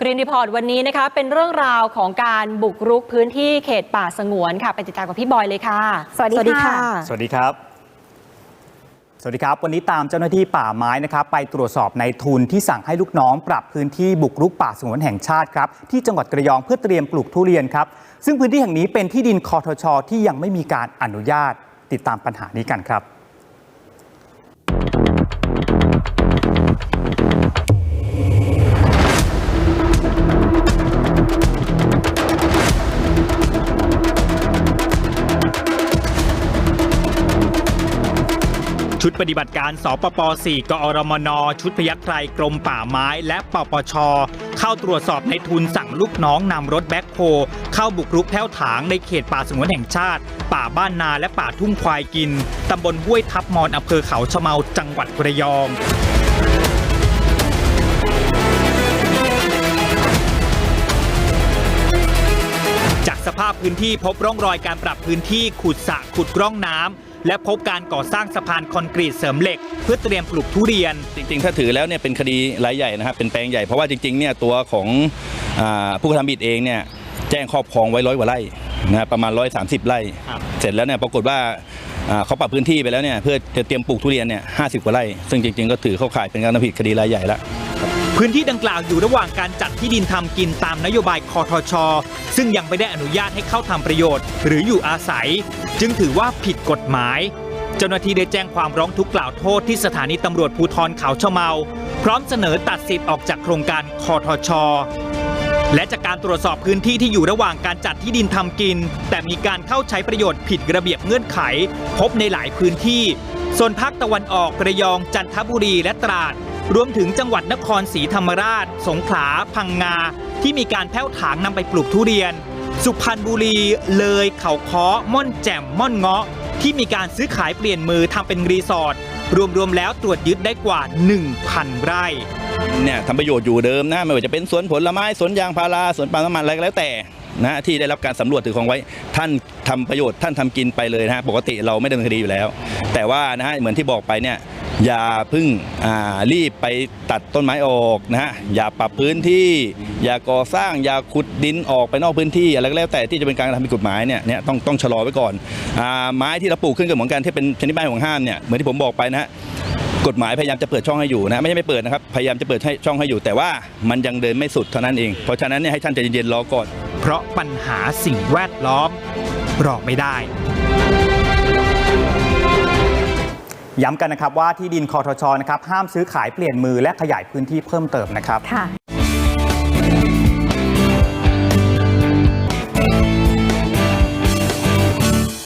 กรีนรีพอร์ตวันนี้นะคะเป็นเรื่องราวของการบุกรุกพื้นที่เขตป่าสงวนค่ะไปติดตามกับพี่บอยเลยค่ะ สวัสดีค่ะ สวัสดีครับ สวัสดีครับ วันนี้ตามเจ้าหน้าที่ป่าไม้นะครับ ไปตรวจสอบในทุนที่สั่งให้ลูกน้อง ปรับพื้นที่บุกรุกป่าสงวนแห่งชาติครับที่จังหวัดกระยองเพื่อเตรียมปลูกทุเรียนครับ ซึ่งพื้นที่แห่งนี้เป็นที่ดินคอทช ที่ยังไม่มีการอนุญาต ติดตามปัญหานี้กันครับ ชุดปฏิบัติการสปป 4 กอรมน ชุดพยัคฆ์ไพรกรมป่าไม้ และปปช เข้าตรวจสอบในทุนสั่งลูกน้องนำรถแบ็คโฮเข้าบุกรุกแพ้วถางในเขตป่าสงวนแห่งชาติ ป่าบ้านนาและป่าทุ่งควายกินตำบลห้วยทับมอนอำเภอเขาชะเมาจังหวัดระยอง พพื้นที่พบร่องรอยการปรับพื้นที่ขุดสระขุดร่องน้ำและพบการก่อสร้างสะพานคอนกรีตเสริมเหล็ก เพื่อเตรียมปลูกทุเรียน จริงๆ ถ้าถือแล้วเนี่ยเป็นคดีรายใหญ่นะครับเป็นแปลงใหญ่เพราะว่าจริงๆเนี่ยตัวของอาผู้กระทำผิดเองเนี่ยแจ้งครอบครองไว้ร้อยกว่าไร่นะประมาณ 130 ไร่ครับเสร็จแล้วเนี่ยปรากฏว่าอ่าเขาปรับพื้นที่ไปแล้วเนี่ยเพื่อจะเตรียมปลูกทุเรียนเนี่ย50กว่าไร่ ซึ่งจริงๆ ก็ถือเข้าข่ายเป็นการกระทำผิดคดีรายใหญ่แล้ว พื้นที่ดังกล่าวอยู่ระหว่างการจัดที่ดินทำกินตามนโยบายคอทช ซึ่งยังไม่ได้อนุญาตให้เข้าทำประโยชน์ หรืออยู่อาศัย จึงถือว่าผิดกฎหมาย เจ้าหน้าที่ได้แจ้งความร้องทุกข์กล่าวโทษที่สถานีตำรวจภูธรเขาเชะเมา พร้อมเสนอตัดสิทธิ์ออกจากโครงการคอทชและจากการตรวจสอบพื้นที่ที่อยู่ระหว่างการจัดที่ดินทำกิน แต่มีการเข้าใช้ประโยชน์ผิดระเบียบเงื่อนไข พบในหลายพื้นที่โซนภาคตะวันออกระยองจันทบุรีและตราด รวมถึงจังหวัดนครศรีธรรมราช สงขลา พังงา ที่มีการแผ้วถางนำไปปลูกทุเรียน สุพรรณบุรี เลย เขาค้อ ม่อนแจ่ม ม่อนเงาะ ที่มีการซื้อขายเปลี่ยนมือทำเป็นรีสอร์ท รวมๆแล้วตรวจยึดได้กว่า 1,000 ไร่เนี่ยทำประโยชน์อยู่เดิมนะไม่ว่าจะเป็นสวนผลไม้สวนยางพาราสวนปาล์มน้ำมันอะไรก็แล้วแต่นะที่ได้รับการสำรวจถือของไว้ ท่านทำประโยชน์ท่านทำกินไปเลยนะฮะปกติเราไม่ดำเนินคดีอยู่แล้ว แต่ว่านะฮะเหมือนที่บอกไปเนี่ย อย่าพึ่งรีบไปตัดต้นไม้ออกนะฮะอย่าปรับพื้นที่ อย่าก่อสร้างอย่าขุดดินออกไปนอกพื้นที่อะไรก็แล้วแต่ที่จะเป็นการกระทำผิดกฎหมายเนี่ยเนี่ยต้องต้องชะลอไว้ก่อนอไม้ที่เราปลูกขึ้นก็เหมือนกันที่เป็นชนิดไม้ห่วงห้ามเนี่ยเหมือนที่ผมบอกไปนะฮะกฎหมายพยายามจะเปิดช่องให้อยู่นะไม่ใช่ไม่เปิดนะครับพยายามจะเปิดให้ช่องให้อยู่ แต่ว่ามันยังเดินไม่สุดเท่านั้นเองเพราะฉะนั้นเนี่ยให้ท่านใจเย็นๆรอก่อน เพราะปัญหาสิ่งแวดล้อมรอไม่ได้ ย้ำกันนะครับว่าที่ดินคอทชนะครับห้ามซื้อขายเปลี่ยนมือและขยายพื้นที่เพิ่มเติมนะครับค่ะ